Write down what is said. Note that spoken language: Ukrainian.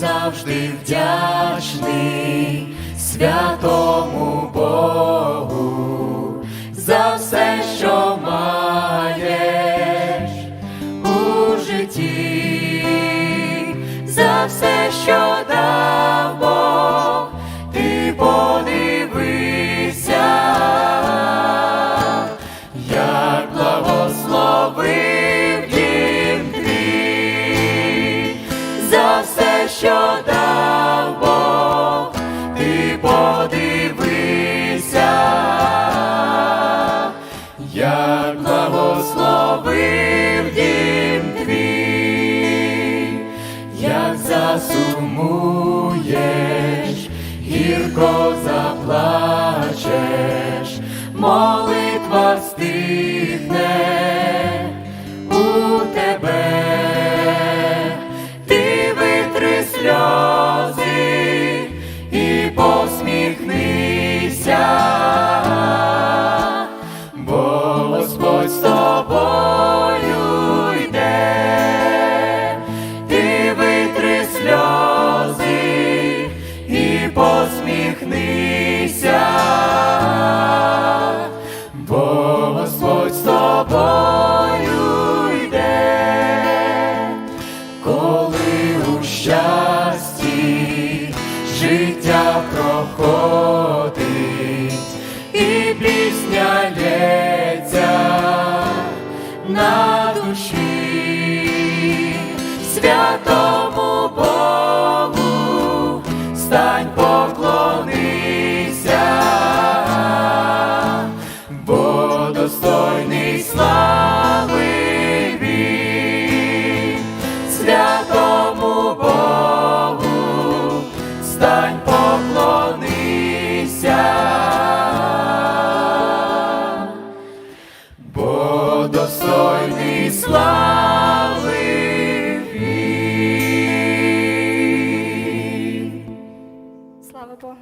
завжди вдячний святому Богу за все, що маєш у житті, за все, що дав що дав Бог, ти подивися, як благословив дім твій, як засумуєш, гірко заплачеш, молитва стихне посміхнися, бо Господь з тобою йде, коли у щасті життя проходить і пісня лється на душі святому встань, поклонися, бо достойний слави він, святому Богу, стань поклонися, бо достойний слави. 좋.